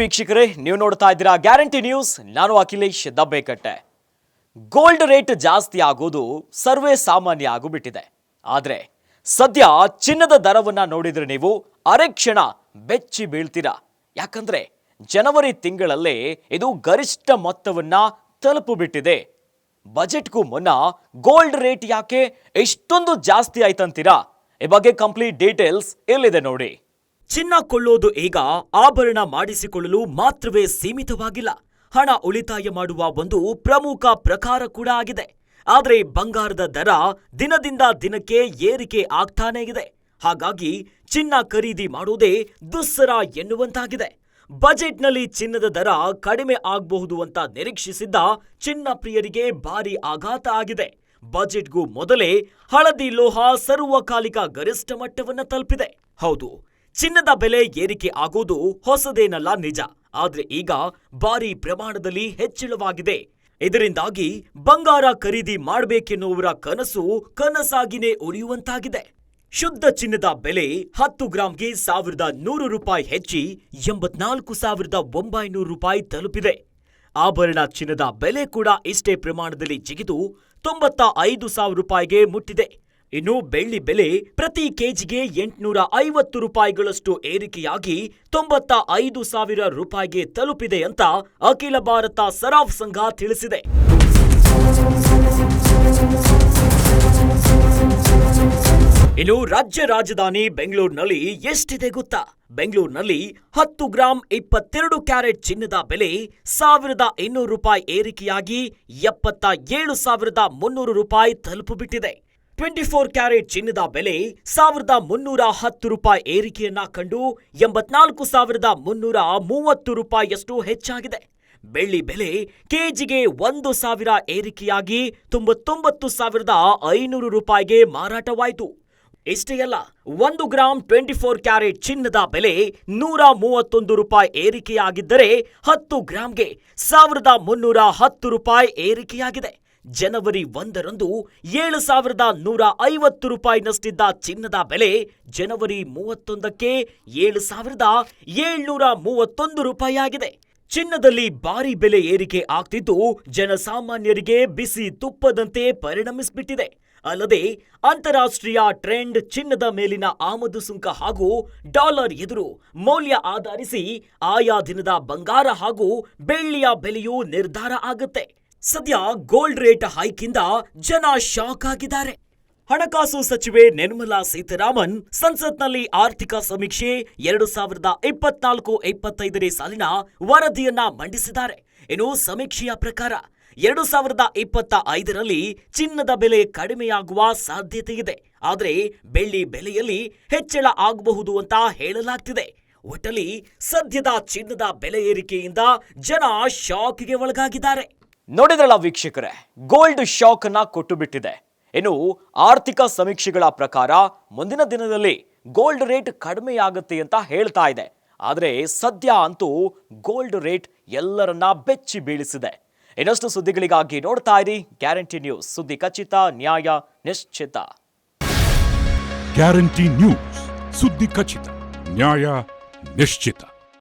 ವೀಕ್ಷಕರೇ, ನೀವು ನೋಡ್ತಾ ಇದ್ದೀರಾ ಗ್ಯಾರಂಟಿ ನ್ಯೂಸ್. ನಾನು ಅಖಿಲೇಶ್ ದಬ್ಬೇಕಟ್ಟೆ. ಗೋಲ್ಡ್ ರೇಟ್ ಜಾಸ್ತಿ ಆಗೋದು ಸರ್ವೇ ಸಾಮಾನ್ಯ ಆಗಿಬಿಟ್ಟಿದೆ. ಆದರೆ, ಸದ್ಯ ಚಿನ್ನದ ದರವನ್ನ ನೋಡಿದ್ರೆ ನೀವು ಅರೆಕ್ಷಣ ಬೆಚ್ಚಿ ಬೀಳ್ತೀರಾ. ಯಾಕಂದ್ರೆ, ಜನವರಿ ತಿಂಗಳಲ್ಲೇ ಇದು ಗರಿಷ್ಠ ಮೊತ್ತವನ್ನ ತಲುಪಿಬಿಟ್ಟಿದೆ ಬಜೆಟ್ಗೂ ಮುನ್ನ ಗೋಲ್ಡ್ ರೇಟ್ ಯಾಕೆ ಇಷ್ಟೊಂದು ಜಾಸ್ತಿ ಆಯ್ತಂತೀರಾ? ಈ ಬಗ್ಗೆ ಕಂಪ್ಲೀಟ್ ಡೀಟೇಲ್ಸ್ ಎಲ್ಲಿದೆ ನೋಡಿ. ಚಿನ್ನ ಕೊಳ್ಳೋದು ಈಗ ಆಭರಣ ಮಾಡಿಸಿಕೊಳ್ಳಲು ಮಾತ್ರವೇ ಸೀಮಿತವಾಗಿಲ್ಲ. ಹಣ ಉಳಿತಾಯ ಮಾಡುವ ಒಂದು ಪ್ರಮುಖ ಪ್ರಕಾರ ಕೂಡ ಆಗಿದೆ. ಆದರೆ ಬಂಗಾರದ ದರ ದಿನದಿಂದ ದಿನಕ್ಕೆ ಏರಿಕೆ ಆಗ್ತಾನೇ ಇದೆ. ಹಾಗಾಗಿ ಚಿನ್ನ ಖರೀದಿ ಮಾಡುವುದೇ ದುಸ್ಸರ ಎನ್ನುವಂತಾಗಿದೆ. ಬಜೆಟ್ನಲ್ಲಿ ಚಿನ್ನದ ದರ ಕಡಿಮೆ ಆಗಬಹುದು ಅಂತ ನಿರೀಕ್ಷಿಸಿದ್ದ ಚಿನ್ನ ಪ್ರಿಯರಿಗೆ ಭಾರಿ ಆಘಾತ ಆಗಿದೆ. ಬಜೆಟ್ಗೂ ಮೊದಲೇ ಹಳದಿ ಲೋಹ ಸರ್ವಕಾಲಿಕ ಗರಿಷ್ಠ ಮಟ್ಟವನ್ನ ತಲುಪಿದೆ. ಹೌದು ಚಿನ್ನದ ಬೆಲೆ ಏರಿಕೆ ಆಗೋದು ಹೊಸದೇನಲ್ಲ ನಿಜ. ಆದ್ರೆ ಈಗ ಭಾರಿ ಪ್ರಮಾಣದಲ್ಲಿ ಹೆಚ್ಚಳವಾಗಿದೆ. ಇದರಿಂದಾಗಿ ಬಂಗಾರ ಖರೀದಿ ಮಾಡಬೇಕೆನ್ನುವರ ಕನಸು ಕನಸಾಗಿನೇ ಉಳಿಯುವಂತಾಗಿದೆ ಶುದ್ಧ ಚಿನ್ನದ ಬೆಲೆ ಹತ್ತು ಗ್ರಾಂಗೆ ಸಾವಿರದ ನೂರು ರೂಪಾಯಿ ಹೆಚ್ಚಿ ಎಂಬತ್ನಾಲ್ಕು ಸಾವಿರದ ಒಂಬೈನೂರು ರೂಪಾಯಿ ತಲುಪಿದೆ. ಆಭರಣ ಚಿನ್ನದ ಬೆಲೆ ಕೂಡ ಇಷ್ಟೇ ಪ್ರಮಾಣದಲ್ಲಿ ಜಿಗಿದು ತೊಂಬತ್ತ ಐದು ಸಾವಿರ ರೂಪಾಯಿಗೆ ಮುಟ್ಟಿದೆ. ಇನ್ನು ಬೆಳ್ಳಿ ಬೆಲೆ ಪ್ರತಿ ಕೆಜಿಗೆ ಎಂಟುನೂರ ಐವತ್ತು ರೂಪಾಯಿಗಳಷ್ಟು ಏರಿಕೆಯಾಗಿ ತೊಂಬತ್ತ ಐದು ಸಾವಿರ ರೂಪಾಯಿಗೆ ತಲುಪಿದೆ ಅಂತ ಅಖಿಲ ಭಾರತ ಸರಾಫ್ ಸಂಘ ತಿಳಿಸಿದೆ. ಇನ್ನು ರಾಜ್ಯ ರಾಜಧಾನಿ ಬೆಂಗಳೂರಿನಲ್ಲಿ ಎಷ್ಟಿದೆ ಗೊತ್ತಾ? ಬೆಂಗಳೂರಿನಲ್ಲಿ ಹತ್ತು ಗ್ರಾಂ ಇಪ್ಪತ್ತೆರಡು ಕ್ಯಾರೆಟ್ ಚಿನ್ನದ ಬೆಲೆ ಸಾವಿರದ ಇನ್ನೂರು ರೂಪಾಯಿ ಏರಿಕೆಯಾಗಿ ಎಪ್ಪತ್ತ ಏಳು ಸಾವಿರದ ಮುನ್ನೂರು ರೂಪಾಯಿ ತಲುಪಿಬಿಟ್ಟಿದೆ. ಟ್ವೆಂಟಿ ಫೋರ್ ಕ್ಯಾರೆಟ್ ಚಿನ್ನದ ಬೆಲೆ ಸಾವಿರದ ಮುನ್ನೂರ ಹತ್ತು ರೂಪಾಯಿ ಏರಿಕೆಯನ್ನ ಕಂಡು ಎಂಬತ್ನಾಲ್ಕು ಸಾವಿರದ ಮುನ್ನೂರ ಮೂವತ್ತು ರೂಪಾಯಿಯಷ್ಟು ಹೆಚ್ಚಾಗಿದೆ. ಬೆಳ್ಳಿ ಬೆಲೆ ಕೆಜಿಗೆ ಒಂದು ಸಾವಿರ ಏರಿಕೆಯಾಗಿ ತೊಂಬತ್ತೊಂಬತ್ತು ಸಾವಿರದ ಐನೂರು ರೂಪಾಯಿಗೆ ಮಾರಾಟವಾಯಿತು. ಇಷ್ಟೇ ಅಲ್ಲ, ಒಂದು ಗ್ರಾಂ ಟ್ವೆಂಟಿ ಫೋರ್ ಕ್ಯಾರೆಟ್ ಚಿನ್ನದ ಬೆಲೆ ನೂರ ಮೂವತ್ತೊಂದು ರೂಪಾಯಿ ಏರಿಕೆಯಾಗಿದ್ದರೆ ಹತ್ತು ಗ್ರಾಂಗೆ ಸಾವಿರದ ಮುನ್ನೂರ ಹತ್ತು ರೂಪಾಯಿ ಏರಿಕೆಯಾಗಿದೆ. ಜನವರಿ ಒಂದರಂದು ಏಳು ಸಾವಿರದ ನೂರ ಐವತ್ತು ರೂಪಾಯಿನಷ್ಟಿದ್ದ ಚಿನ್ನದ ಬೆಲೆ ಜನವರಿ ಮೂವತ್ತೊಂದಕ್ಕೆ ಏಳು ಸಾವಿರದ ಏಳ್ನೂರ ಮೂವತ್ತೊಂದು ರೂಪಾಯಿ ಆಗಿದೆ ಚಿನ್ನದಲ್ಲಿ ಭಾರಿ ಬೆಲೆ ಏರಿಕೆ ಆಗ್ತಿದ್ದು ಜನಸಾಮಾನ್ಯರಿಗೆ ಬಿಸಿ ತುಪ್ಪದಂತೆ ಪರಿಣಮಿಸಿಬಿಟ್ಟಿದೆ. ಅಲ್ಲದೆ ಅಂತಾರಾಷ್ಟ್ರೀಯ ಟ್ರೆಂಡ್ ಚಿನ್ನದ ಮೇಲಿನ ಆಮದು ಸುಂಕ ಹಾಗೂ ಡಾಲರ್ ಎದುರು ಮೌಲ್ಯ ಆಧರಿಸಿ ಆಯಾ ದಿನದ ಬಂಗಾರ ಹಾಗೂ ಬೆಳ್ಳಿಯ ಬೆಲೆಯೂ ನಿರ್ಧಾರ ಆಗುತ್ತೆ. ಸದ್ಯ ಗೋಲ್ಡ್ ರೇಟ್ ಹೈಕಿಂದ ಜನ ಶಾಕ್ ಆಗಿದ್ದಾರೆ. ಹಣಕಾಸು ಸಚಿವೆ ನಿರ್ಮಲಾ ಸೀತಾರಾಮನ್ ಸಂಸತ್ನಲ್ಲಿ ಆರ್ಥಿಕ ಸಮೀಕ್ಷೆ ಎರಡು ಸಾವಿರದ ಇಪ್ಪತ್ನಾಲ್ಕು ಇಪ್ಪತ್ತೈದನೇ ಸಾಲಿನ ವರದಿಯನ್ನ ಮಂಡಿಸಿದ್ದಾರೆ. ಇನ್ನು ಸಮೀಕ್ಷೆಯ ಪ್ರಕಾರ ಎರಡು ಸಾವಿರದ ಇಪ್ಪತ್ತ ಐದರಲ್ಲಿ ಚಿನ್ನದ ಬೆಲೆ ಕಡಿಮೆಯಾಗುವ ಸಾಧ್ಯತೆ ಇದೆ. ಆದರೆ ಬೆಳ್ಳಿ ಬೆಲೆಯಲ್ಲಿ ಹೆಚ್ಚಳ ಆಗಬಹುದು ಅಂತ ಹೇಳಲಾಗ್ತಿದೆ. ಒಟ್ಟಲ್ಲಿ ಸದ್ಯದ ಚಿನ್ನದ ಬೆಲೆ ಏರಿಕೆಯಿಂದ ಜನ ಶಾಕ್ಗೆ ಒಳಗಾಗಿದ್ದಾರೆ. ನೋಡಿದ್ರಲ್ಲ ವೀಕ್ಷಕರೇ ಗೋಲ್ಡ್ ಶಾಕ್ ಅನ್ನ ಕೊಟ್ಟು ಬಿಟ್ಟಿದೆ ಇನ್ನು ಆರ್ಥಿಕ ಸಮೀಕ್ಷೆಗಳ ಪ್ರಕಾರ ಮುಂದಿನ ದಿನದಲ್ಲಿ ಗೋಲ್ಡ್ ರೇಟ್ ಕಡಿಮೆಯಾಗುತ್ತೆ ಅಂತ ಹೇಳ್ತಾ ಇದೆ. ಆದರೆ ಸದ್ಯ ಅಂತೂ ಗೋಲ್ಡ್ ರೇಟ್ ಎಲ್ಲರನ್ನ ಬೆಚ್ಚಿ ಬೀಳಿಸಿದೆ. ಇನ್ನಷ್ಟು ಸುದ್ದಿಗಳಿಗಾಗಿ ನೋಡ್ತಾ ಇರಿ ಗ್ಯಾರಂಟಿ ನ್ಯೂಸ್ ಸುದ್ದಿ ಖಚಿತ, ನ್ಯಾಯ, ನಿಶ್ಚಿತ. ಗ್ಯಾರಂಟಿ ನ್ಯೂಸ್ ಸುದ್ದಿ ಖಚಿತ, ನ್ಯಾಯ, ನಿಶ್ಚಿತ.